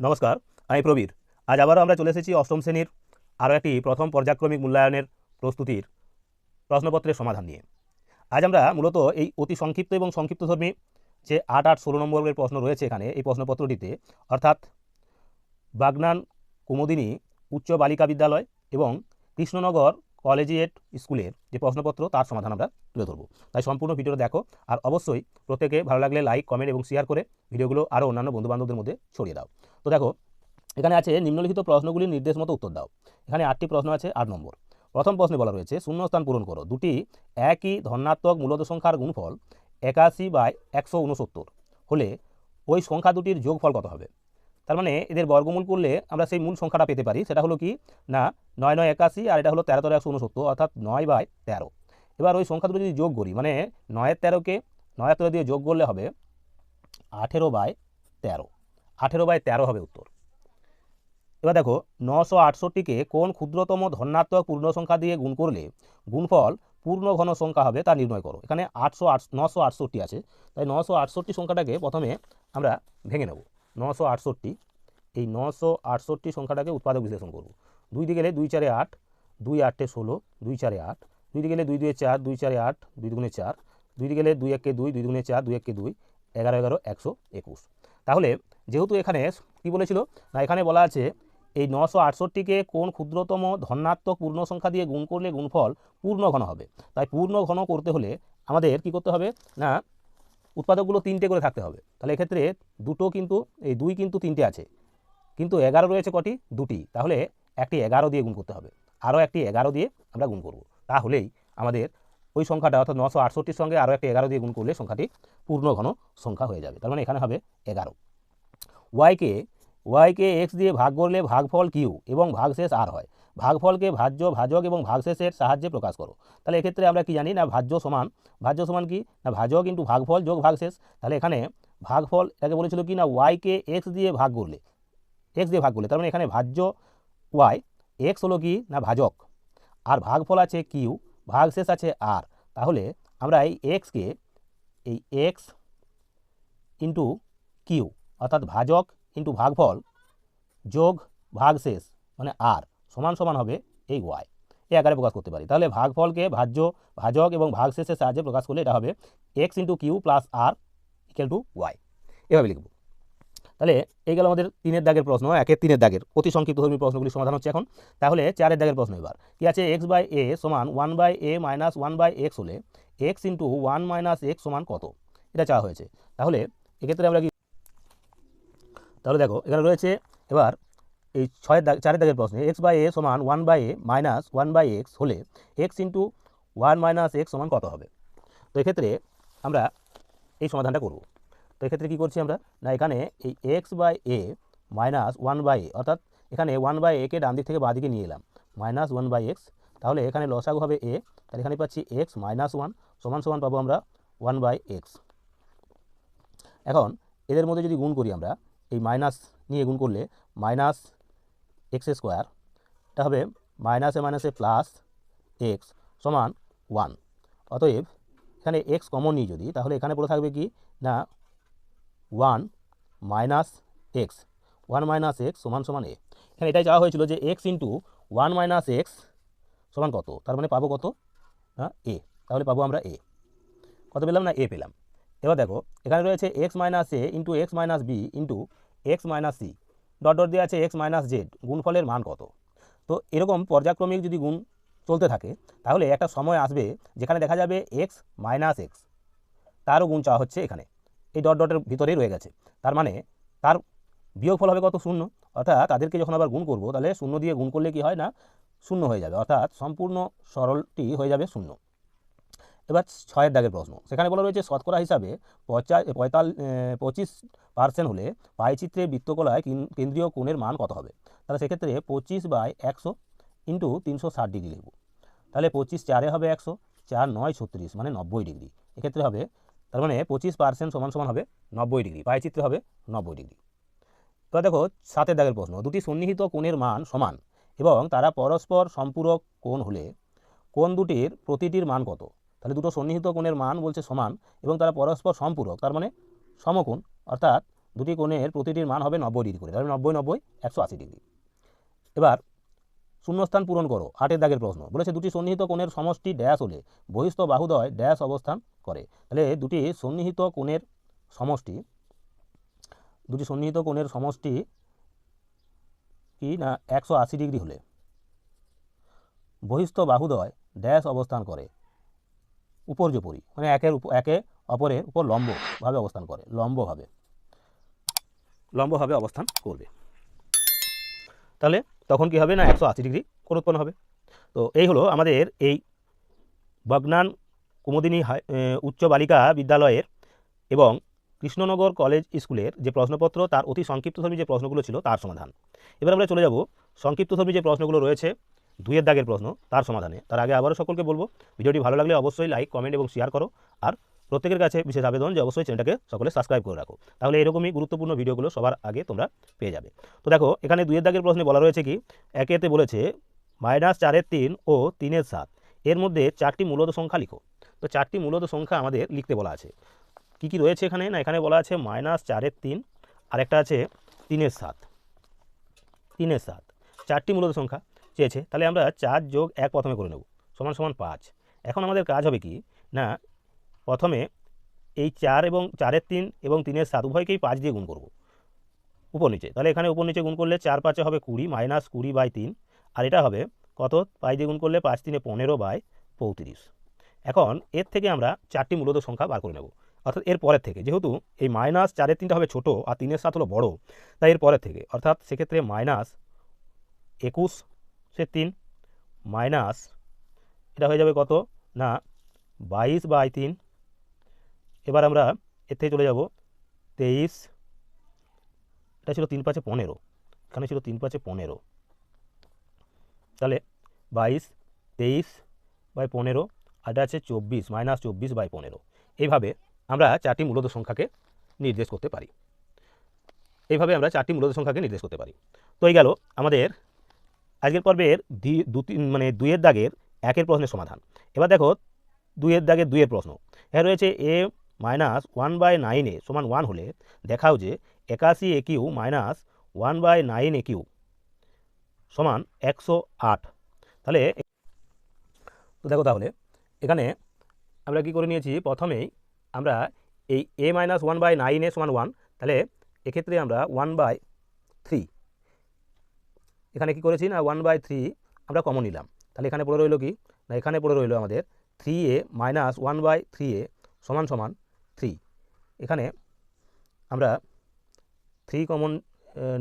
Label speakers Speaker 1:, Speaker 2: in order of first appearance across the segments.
Speaker 1: নমস্কার, আমি প্রবীর। আজ আবারও আমরা চলে এসেছি অষ্টম শ্রেণির আরও একটি প্রথম পর্যায়ক্রমিক মূল্যায়নের প্রস্তুতির প্রশ্নপত্রের সমাধান নিয়ে। আজ আমরা মূলত এই অতি সংক্ষিপ্ত এবং সংক্ষিপ্তধর্মী যে আট আট ষোলো নম্বরের প্রশ্ন রয়েছে এখানে, এই প্রশ্নপত্রটিতে অর্থাৎ বাগনান কুমুদিনী উচ্চ বালিকা বিদ্যালয় এবং কৃষ্ণনগর কলেজিয়েট স্কুলের যে প্রশ্নপত্র, তার সমাধান আমরা তুলে ধরবো। তাই সম্পূর্ণ ভিডিওটা দেখো আর অবশ্যই প্রত্যেকে ভালো লাগলে লাইক কমেন্ট এবং শেয়ার করে ভিডিওগুলো আরও অন্যান্য বন্ধুবান্ধবদের মধ্যে ছড়িয়ে দাও। তো দেখো, এখানে আছে নিম্নলিখিত প্রশ্নগুলির নির্দেশ মতো উত্তর দাও। এখানে আটটি প্রশ্ন আছে, আট নম্বর। প্রথম প্রশ্নে বলা রয়েছে, শূন্যস্থান পূরণ করো। দুটি একই ধনাত্মক মূলত সংখ্যার গুণফল একাশি বাই একশো উনসত্তর। হলে ওই সংখ্যা দুটির যোগফল কত হবে? তার মানে এদের বর্গমূল করলে আমরা সেই মূল সংখ্যাটা পেতে পারি। সেটা হলো কি? না, নয় নয়, একাশি, আর এটা হলো তেরো তেরো, একশো উনসত্তর অর্থাৎ নয় বাই তেরো। এবার ওই সংখ্যা দুটো যদি যোগ করি মানে নয়ের তেরোকে নয়ের তেরো দিয়ে যোগ করলে হবে আঠেরো বাই তেরো। আঠেরো বাই তেরো হবে উত্তর। এবার দেখো, নশো আটষট্টিকে কোন ক্ষুদ্রতম ধনাত্মক পূর্ণ সংখ্যা দিয়ে গুণ করলে গুণফল পূর্ণ ঘন সংখ্যা হবে তা নির্ণয় করো। এখানে আটশো আট, নশো আটষট্টি আছে। তাই নশো আটষট্টি সংখ্যাটাকে প্রথমে আমরা ভেঙে নেব। নশো আটষট্টি, এই নশো আটষট্টি সংখ্যাটাকে উৎপাদক বিশ্লেষণ করব। দুই দিকে গেলে দুই চারে আট, দুই আটে ষোলো, দুই চারে আট, দুই দিকে গেলে দুই দুয়ে চার, দুই চারে আট, দুই দুগুণে চার, দুই দিকে গেলে দুই একে দুই দুই দুগুণে চার, দুই একে দুই, এগারো এগারো, একশো একুশ। তাহলে যেহেতু এখানে কি বলেছিল? না, এখানে বলা আছে এই নশো আটষট্টিকে কোন ক্ষুদ্রতম ধনাত্মক পূর্ণ সংখ্যা দিয়ে গুণ করলে গুণফল পূর্ণ ঘন হবে? তাই পূর্ণ ঘন করতে হলে আমাদের কি করতে হবে? না উৎপাদকগুলো তিনটে করে থাকতে হবে। তাহলে এক্ষেত্রে দুটো কিন্তু, এই দুই কিন্তু তিনটে আছে। কিন্তু এগারো রয়েছে কটি? দুটি। তাহলে একটি এগারো দিয়ে গুণ করতে হবে। আরও একটি এগারো দিয়ে আমরা গুণ করব। তাহলেই আমাদের ওই সংখ্যাটা, অর্থাৎ নশো আটষট্টির সঙ্গে আরও একটি এগারো দিয়ে গুণ করলে সংখ্যাটি পূর্ণ ঘন সংখ্যা হয়ে যাবে। তার মানে এখানে হবে এগারো। ওয়াইকে ওয়াইকে এক্স দিয়ে ভাগ করলে ভাগফল কিউ এবং ভাগশেষ আর হয়। ভাগফলকে ভাজ্য, ভাজক এবং ভাগশেষের সাহায্যে প্রকাশ করো। তাহলে এক্ষেত্রে আমরা কি জানি? না ভাজ্য সমান ভাজ্য সমান কি? না ভাজক ইন্টু ভাগফল যোগ ভাগশেষ। তাহলে এখানে ভাগফল এটাকে বলেছিল কি? না ওয়াইকে এক্স দিয়ে ভাগ করলে এক্স দিয়ে ভাগ করলে। তার মানে এখানে ভাজ্য ওয়াই এক্স হলো কি? না ভাজক। আর ভাগফল আছে কিউ ভাগশেষ আছে আর তাহলে আমরা এই এক্সকে এই এক্স ইন্টু কিউ অর্থাৎ ভাজক ইন্টু ভাগফল যোগ ভাগশেষ মানে আর সমান সমান হবে এই ওয়াই এই আকারে প্রকাশ করতে পারি। তাহলে ভাগফলকে ভাজ্য, ভাজক এবং ভাগশেষের সাহায্যে প্রকাশ করলে এটা হবে x into q plus r equal to y এভাবে লিখব। তাহলে এই গেল আমাদের তিনের দাগের প্রশ্ন, একের তিনের দাগের। অতি সংক্ষিপ্ত ধর্মী প্রশ্নগুলি সমাধান হচ্ছে এখন। তাহলে চারের দাগের প্রশ্ন এবার। কি আছে? এক্স বাই এ সমান one by a minus one by x হলে x into one minus x সমান কত? এটা চাওয়া হয়েছে। তাহলে এক্ষেত্রে আমরা কি তাহলে দেখো, এখানে রয়েছে এবার এই ছয়ের দাগ, চারের দাগের প্রশ্নে এক্স বাই এ সমান one by a minus one by x হলে x into one minus x সমান কত হবে? তো এক্ষেত্রে আমরা এই সমাধানটা করব। তো এক্ষেত্রে কী করছি আমরা? না, এখানে এই x by a minus one by a অর্থাৎ এখানে ওয়ান বাই একে ডান দিক থেকে বাঁ দিকে নিয়ে এলাম মাইনাস ওয়ান বাই এক্স তাহলে এখানে লসাগু হবে এ তাহলে এখানে পাচ্ছি এক্স মাইনাস ওয়ান সমান সমান পাবো আমরা ওয়ান বাই এক্স এখন এদের মধ্যে যদি গুণ করি আমরা, এই মাইনাস নিয়ে গুণ করলে মাইনাস এক্স স্কোয়ার, এটা হবে মাইনাসে মাইনাসে প্লাস এক্স সমান ওয়ান। অতএব এখানে এক্স কমন নিই যদি, তাহলে এখানে পড়ে থাকবে কি? না, one minus x, one minus x সমান সমান এ। এখানে এটাই চাওয়া হয়েছিল যে x into one minus x সমান কত? তার মানে পাবো কত? না এ। তাহলে পাবো আমরা এ। কত পেলাম না? এ পেলাম। এবার দেখো, এখানে রয়েছে x minus a into x minus b into x minus c. Dot dot দিয়ে আছে এক্স মাইনাস জেড গুণফলের মান কত? তো এরকম পর্যায়ক্রমিক যদি গুণ চলতে থাকে, তাহলে একটা সময় আসবে যেখানে দেখা যাবে এক্স মাইনাস এক্স তারও গুণ চাওয়া হচ্ছে এখানে। এই ডট ডটের ভিতরেই রয়ে গেছে। তার মানে তার বিয়োগফল হবে কত? শূন্য। অর্থাৎ তাদেরকে যখন আবার গুণ করব, তাহলে শূন্য দিয়ে গুণ করলে কি হয় না? শূন্য হয়ে যাবে। অর্থাৎ সম্পূর্ণ সরলটি হয়ে যাবে শূন্য। এবার ছয়ের দাগের প্রশ্ন। সেখানে বলা রয়েছে, শতকরা হিসাবে পঁচা পঁচিশ পার্সেন্ট হলে পাইচিত্রে বৃত্তকলায় কিন- কেন্দ্রীয় কোণের মান কত হবে? তাহলে সেক্ষেত্রে পঁচিশ বাই একশো ইন্টু তিনশো ষাট ডিগ্রি লিখব। তাহলে পঁচিশ চারে হবে একশো, চার নয় ছত্রিশ মানে নব্বই ডিগ্রি। এক্ষেত্রে হবে, তার মানে পঁচিশ পার্সেন্ট সমান সমান হবে নব্বই ডিগ্রি, পাইচিত্রে হবে নব্বই ডিগ্রি। এবার দেখো, সাতের দাগের প্রশ্ন, দুটি সন্নিহিত কোণের মান সমান এবং তারা পরস্পর সম্পূরক কোণ হলে কোণ দুটির প্রতিটির মান কত? তাহলে দুটো সন্নিহিত কোণের মান বলছে সমান এবং তারা পরস্পর সম্পূরক, তার মানে সমকোণ, অর্থাৎ দুটি কোণের প্রতিটির মান হবে নব্বই ডিগ্রি করে, তাহলে নব্বই নব্বই একশো আশি ডিগ্রি। এবার শূন্যস্থান পূরণ করো, আটের দাগের প্রশ্ন, বলেছে দুটি সন্নিহিত কোণের সমষ্টি ড্যাশ হলে বহিস্থ বাহুদয় ড্যাশ অবস্থান করে, তাহলে দুটি সন্নিহিত কোণের সমষ্টি, দুটি সন্নিহিত কোণের সমষ্টি কি না একশো আশি ডিগ্রি হলে বহিস্থ বাহুদয় ড্যাশ অবস্থান করে উপর্যপরি মানে একের একে অপরের উপর লম্বভাবে অবস্থান করে, লম্বভাবে। লম্বভাবে অবস্থান করবে। তাহলে তখন কি হবে না, একশো আশি ডিগ্রি কোণ উৎপন্ন হবে? তো এই হলো আমাদের এই বগনান কুমুদিনী উচ্চ বালিকা বিদ্যালয়ের এবং কৃষ্ণনগর কলেজ স্কুলের যে প্রশ্নপত্র, তার অতি সংক্ষিপ্তধর্মী যে প্রশ্নগুলো ছিল, তার সমাধান। এবার আমরা চলে যাব সংক্ষিপ্তধর্মী যে প্রশ্নগুলো রয়েছে দুইয়ের দাগের প্রশ্ন, তার সমাধানে। তার আগে আবারও সকলকে বলব, ভিডিওটি ভালো লাগলে অবশ্যই লাইক কমেন্ট এবং শেয়ার করো। আর প্রত্যেকের কাছে বিশেষ আবেদন যে অবশ্যই চ্যানেলটাকে সকলে সাবস্ক্রাইব করে রাখো। তাহলে এরকমই গুরুত্বপূর্ণ ভিডিওগুলো সবার আগে তোমরা পেয়ে যাবে। তো দেখো, এখানে দুইয়ের দাগের প্রশ্নে বলা রয়েছে কি, একেতে বলেছে মাইনাস চারের তিন ও তিনের সাত। এর মধ্যে চারটি মূলত সংখ্যা লিখো। তো চারটি মূলত সংখ্যা আমাদের লিখতে বলা আছে। কি কি রয়েছে এখানে? না, এখানে বলা আছে মাইনাস চারের তিন আর একটা আছে তিনের সাত। তিনের সাত। চারটি মূলত সংখ্যা। চেয়েছে, তাহলে আমরা চার যোগ এক প্রথমে করে নেব, সমান সমান পাঁচ। এখন আমাদের কাজ হবে কি? না, প্রথমে এই চার এবং চারের তিন এবং তিনের সাত, উভয়কেই পাঁচ দিয়ে গুণ করব। উপর নিচে, তাহলে এখানে উপর নিচে গুণ করলে চার পাঁচে হবে কুড়ি, মাইনাস কুড়ি বাই তিন, আর এটা হবে কত? পাঁচ দিয়ে গুণ করলে পাঁচ তিনে পনেরো বাই পঁয়ত্রিশ। এখন এর থেকে আমরা চারটি মূলত সংখ্যা বার করে নেব। অর্থাৎ এর পরের থেকে, যেহেতু এই মাইনাস চারের তিনটা হবে ছোট আর তিনের সাত হলো বড়, তাই এর পরের থেকে, অর্থাৎ সেক্ষেত্রে মাইনাস একুশ সে তিন মাইনাস, এটা হয়ে যাবে কত? না, বাইশ বাই তিন। এবার আমরা এর থেকে চলে যাব, তেইশ, এটা ছিল তিন পাঁচে পনেরো, এখানে ছিল তিন পাঁচে পনেরো। তাহলে বাইশ, তেইশ বাই পনেরো, আর এটা আছে চব্বিশ, মাইনাস চব্বিশ বাই পনেরো। এইভাবে আমরা চারটি মূলত সংখ্যাকে নির্দেশ করতে পারি। এইভাবে আমরা চারটি মূলত সংখ্যাকে নির্দেশ করতে পারি। তো এই গেল আমাদের আজকের পর্বের দু তিন মানে দুইয়ের দাগের একের প্রশ্নের সমাধান। এবার দেখো, দুইয়ের দাগের দুইয়ের প্রশ্ন। এখানে রয়েছে a minus one by nine সমান ওয়ান হলে দেখাও যে একাশি a q minus one by nine a q সমান একশো আট। তাহলে তো দেখো তাহলে, এখানে আমরা কি করে নিয়েছি? প্রথমেই আমরা এই a minus one by nine a সমান ওয়ান, তাহলে এক্ষেত্রে আমরা ওয়ান বাই থ্রি এখানে কি করেছি না ওয়ান বাই থ্রি আমরা কমন নিলাম। তাহলে এখানে পড়ে রইল কি? না, এখানে পড়ে রইল আমাদের three a minus one by three a সমান সমান থ্রি এখানে আমরা থ্রি কমন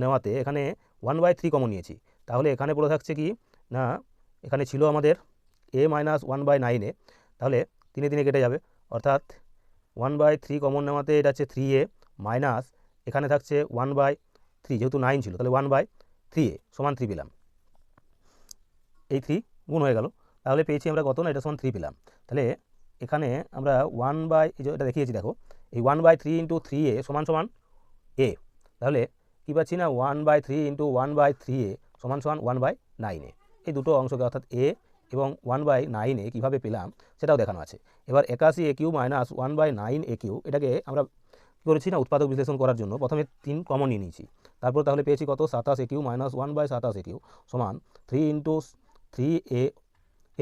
Speaker 1: নেওয়াতে এখানে ওয়ান বাই থ্রি কমন নিয়েছি। তাহলে এখানে পড়ে থাকছে কি? না, এখানে ছিল আমাদের এ মাইনাস ওয়ান বাই নাইনে তাহলে তিনে তিনে কেটে যাবে। অর্থাৎ ওয়ান বাই থ্রি কমন নেওয়াতে এটা হচ্ছে থ্রি এ মাইনাস এখানে থাকছে ওয়ান বাই থ্রি যেহেতু নাইন ছিল। তাহলে ওয়ান বাই থ্রি এ, সমান থ্রি পেলাম। এই থ্রি গুণ হয়ে গেল। তাহলে পেয়েছি আমরা কত না, এটা সমান থ্রি পেলাম। তাহলে এখানে আমরা ওয়ান বাই এটা দেখিয়েছি, দেখো। এই one by three into three a সমান সমান এ তাহলে কী পাচ্ছি না one by three into one by three a সমান সমান ওয়ান বাই নাইন এ। এই দুটো অংশকে, অর্থাৎ এ এবং ওয়ান বাই নাইন এ কীভাবে পেলাম, সেটাও দেখানো আছে। এবার একাশি a q minus one by nine a q এটাকে আমরা করেছি না, উৎপাদক বিশ্লেষণ করার জন্য প্রথমে তিন কমন নিয়ে নিয়েছি। তারপর তাহলে পেয়েছি কত? সাতাশ a q minus one by সাতাশ এ কিউ সমান থ্রি ইন্টু থ্রি এ,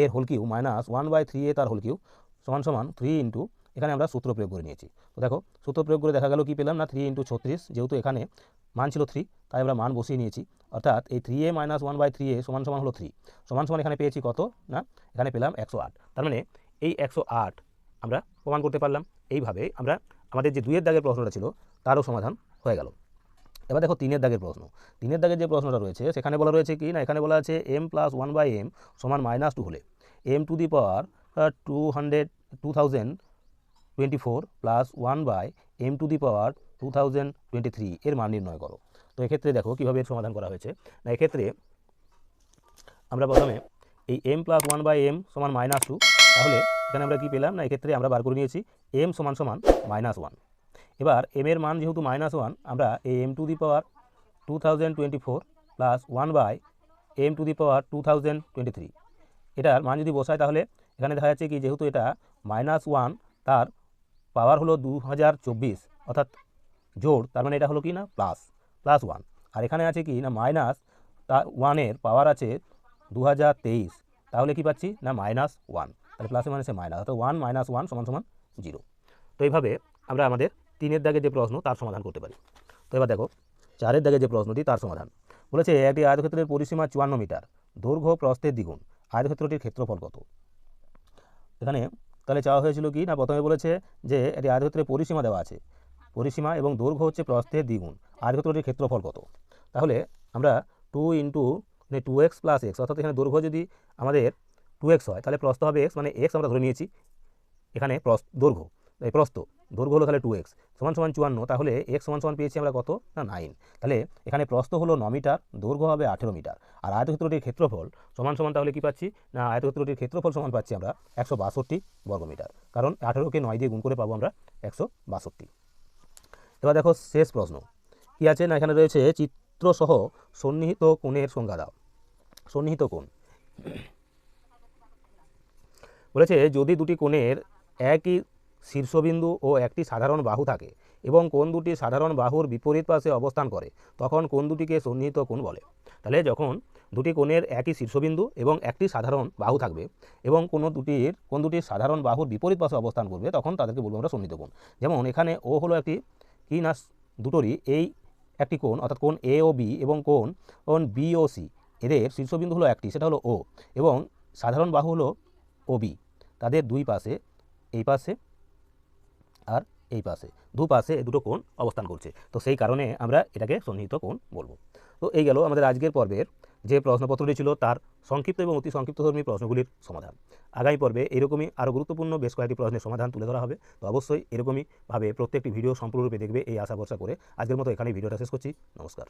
Speaker 1: এর whole q minus one by three a তার হোল কিউ সমান সমান থ্রি ইন্টু, এখানে আমরা সূত্র প্রয়োগ করে নিয়েছি। তো দেখো, সূত্র প্রয়োগ করে দেখা গেল কি পেলাম না? থ্রি ইন্টু ছত্রিশ, যেহেতু এখানে মান ছিল থ্রি, তাই আমরা মান বসিয়ে নিয়েছি। অর্থাৎ এই three a minus one by three a সমান সমান হলো থ্রি। সমান সমান এখানে পেয়েছি কত? না, এখানে পেলাম একশো আট। তার মানে এই একশো আট আমরা প্রমাণ করতে পারলাম। এইভাবে আমরা আমাদের যে দুইয়ের দাগের প্রশ্নটা ছিল, তারও সমাধান হয়ে গেল। এবার দেখো তিনের দাগের প্রশ্ন। তিনের দাগের যে প্রশ্নটা রয়েছে, সেখানে বলা রয়েছে কি না? এখানে বলা আছে m plus one by m সমান মাইনাস টু হলে। M to the power two hundred two thousand twenty four plus one by m to the power two thousand twenty three এর মান নির্ণয় করো। তো এক্ষেত্রে দেখো কীভাবে এর সমাধান করা হয়েছে। না, এক্ষেত্রে আমরা প্রথমে এই m plus one by m সমান মাইনাস টু তাহলে এখানে আমরা কি পেলাম? না, এক্ষেত্রে আমরা বার করে নিয়েছি এম সমান সমান মাইনাস ওয়ান এবার এম এর মান যেহেতু মাইনাস ওয়ান আমরা এই m to the power two thousand twenty four plus one by m to the power two thousand twenty three এটার মান যদি বসায় তাহলে এখানে দেখা যাচ্ছে কি যেহেতু এটা মাইনাস ওয়ান তার পাওয়ার হলো দু হাজার চব্বিশ, অর্থাৎ জোড়, তার মানে এটা হলো কি না? প্লাস প্লাস ওয়ান আর এখানে আছে কি না মাইনাস তার ওয়ানের পাওয়ার আছে দু হাজার তেইশ। তাহলে কি পাচ্ছি? না মাইনাস ওয়ান তাহলে প্লাসে মাইনাসে মাইনাস অর্থাৎ ওয়ান মাইনাস ওয়ান সমান সমান জিরো তো এইভাবে আমরা আমাদের তিনের দাগে যে প্রশ্ন, তার সমাধান করতে পারি। তো এবার দেখো, চারের দাগে যে প্রশ্নটি তার সমাধান। বলেছে, একটি আয়তক্ষেত্রের পরিসীমা চুয়ান্ন মিটার। দৈর্ঘ্য প্রস্থের দ্বিগুণ। আয়তক্ষেত্রটির ক্ষেত্রফল কত? এখানে তাহলে চাওয়া হয়েছিল কি? না, প্রথমে বলেছে যে এটি আয়তক্ষেত্রের পরিসীমা দেওয়া আছে। পরিসীমা এবং দৈর্ঘ্য হচ্ছে প্রস্থের দ্বিগুণ। আয়তক্ষেত্রটির ক্ষেত্রফল কত? তাহলে আমরা টু ইন্টু মানে টু এক্স প্লাস এক্স, অর্থাৎ এখানে দৈর্ঘ্য যদি আমাদের টু এক্স হয়, তাহলে প্রস্থ হবে এক্স মানে এক্স আমরা ধরে নিয়েছি। এখানে দৈর্ঘ্য, এই প্রস্থ। দৈর্ঘ্য হলো তাহলে টু এক্স সমান সমান চুয়ান্ন, তাহলে এক্স সমান সমান পেয়েছি আমরা কত? না নাইন তাহলে এখানে প্রস্থ হলো ন মিটার, দৈর্ঘ্য হবে আঠেরো মিটার। আর আয়তক্ষেত্রটির ক্ষেত্রফল সমান সমান তাহলে কি পাচ্ছি? না, আয়তক্ষেত্রটির ক্ষেত্রফল সমান পাচ্ছি আমরা একশো বাষট্টি বর্গমিটার কারণ আঠেরোকে নয় দিয়ে গুণ করে পাবো আমরা একশো বাষট্টি। এবার দেখো শেষ প্রশ্ন, কী আছে? না, এখানে রয়েছে চিত্রসহ সন্নিহিত কোণের সংজ্ঞা দাও। সন্নিহিত কোণ। বলেছে যদি দুটি কোণের একই শীর্ষবিন্দু ও একটি সাধারণ বাহু থাকে এবং কোন দুটি সাধারণ বাহুর বিপরীত পাশে অবস্থান করে, তখন কোন দুটিকে সন্নিহিত কোণ বলে। তাহলে যখন দুটি কোণের একই শীর্ষবিন্দু এবং একটি সাধারণ বাহু থাকবে এবং কোনো দুটির, কোন দুটির সাধারণ বাহুর বিপরীত পাশে অবস্থান করবে, তখন তাদেরকে বলব আমরা সন্নিহিত কোণ। যেমন এখানে ও হলো একটি কি না, দুটোরই এই একটি কোণ, অর্থাৎ কোণ এ ও বি এবং কোণ কোণ বি ও সি এদের শীর্ষবিন্দু হলো একটি, সেটা হলো ও এবং সাধারণ বাহু হলো ও বি তাদের দুই পাশে, এই পাশে আর এই পাশে, দু পাশে দুটো কোণ অবস্থান করছে। তো সেই কারণে আমরা এটাকে সন্নিহিত কোণ বলব। তো এই গেল আমাদের আজকের পর্বের যে প্রশ্নপত্রটি ছিল তার সংক্ষিপ্ত এবং অতি সংক্ষিপ্তধর্মী প্রশ্নগুলির সমাধান। আগামী পর্বে এরকমই আরও গুরুত্বপূর্ণ বেশ কয়েকটি প্রশ্নের সমাধান তুলে ধরা হবে। তো অবশ্যই এরকমই ভাবে প্রত্যেকটি ভিডিও সম্পূর্ণরূপে দেখবে এই আশা ভরসা করে। আজকের মতো এখানেই ভিডিওটা শেষ করছি। নমস্কার।